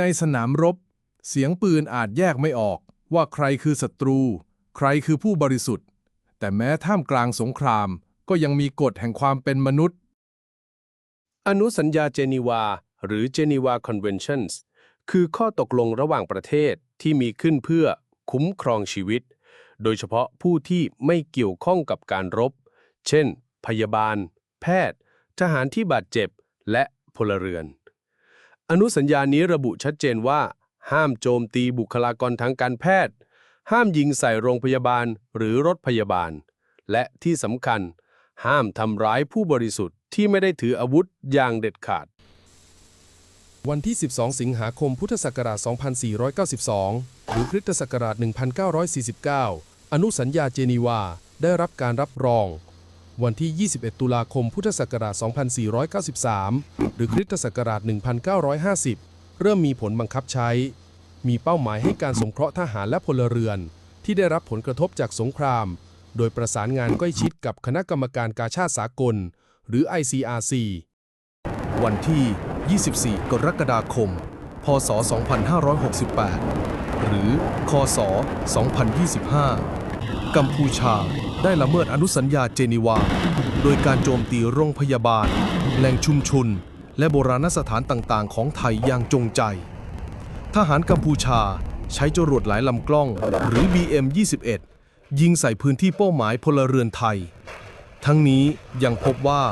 ในสนามรบ เสียงปืนอาจแยกไม่ออกว่าใครคือศัตรู ใครคือผู้บริสุทธิ์ แต่แม้ท่ามกลางสงครามก็ยังมีกฎแห่งความเป็นมนุษย์ อนุสัญญาเจนีวา หรือ Geneva Conventions คือข้อตกลงระหว่างประเทศที่มีขึ้นเพื่อคุ้มครองชีวิต โดยเฉพาะผู้ที่ไม่เกี่ยวข้องกับการรบ เช่น พยาบาล แพทย์ ทหารที่บาดเจ็บ และพลเรือน อนุสัญญานี้ระบุชัดเจนว่า ห้ามโจมตีบุคลากรทางการแพทย์ ห้ามยิงใส่โรงพยาบาลหรือรถพยาบาล และที่สำคัญ ห้ามทำร้ายผู้บริสุทธิ์ที่ไม่ได้ถืออาวุธอย่างเด็ดขาด วันที่ 12 สิงหาคมพุทธศักราช 2492 หรือคริสตศักราช 1949 อนุสัญญาเจนีวาได้รับการรับรอง วันที่ 21 ตุลาคม พุทธศักราช 2493 หรือคริสตศักราช 1950 เริ่มมีผลบังคับใช้ มีเป้าหมายให้การสงเคราะห์ทหารและพลเรือน ที่ได้รับผลกระทบจากสงคราม โดยประสานงานใกล้ชิดกับคณะกรรมการกาชาติสากล หรือ ICRC วันที่ 24 กรกฎาคม พศ 2568 หรือ คศ 2025 กัมพูชา ได้ละเมิดอนุสัญญาเจนีวา โดยการโจมตีโรงพยาบาล แหล่งชุมชน และโบราณสถานต่างๆ ของไทยอย่างจงใจ ทหารกัมพูชาใช้จรวดหลายลำกล้อง หรือ BM-21 ยิงใส่พื้นที่เป้าหมายพลเรือนไทย ทั้งนี้ยังพบว่า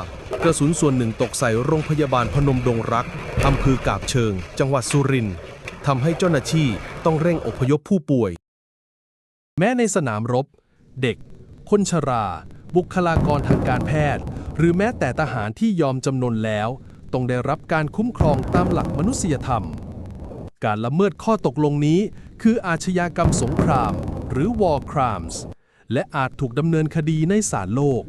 กระสุนส่วนหนึ่งตกใส่โรงพยาบาลพนมดงรักอำเภอกาบเชิง จังหวัดสุรินทร์ทำให้เจ้าหน้าที่ต้องเร่งอพยพผู้ป่วย แม้ในสนามรบ เด็ก คนชรา บุคลากรทางการแพทย์ หรือแม้แต่ทหารที่ยอมจำนนแล้ว ต้องได้รับการคุ้มครองตามหลักมนุษยธรรม การละเมิดข้อตกลงนี้ คืออาชญากรรมสงคราม หรือ war crimes และอาจถูกดำเนินคดีในศาลโลก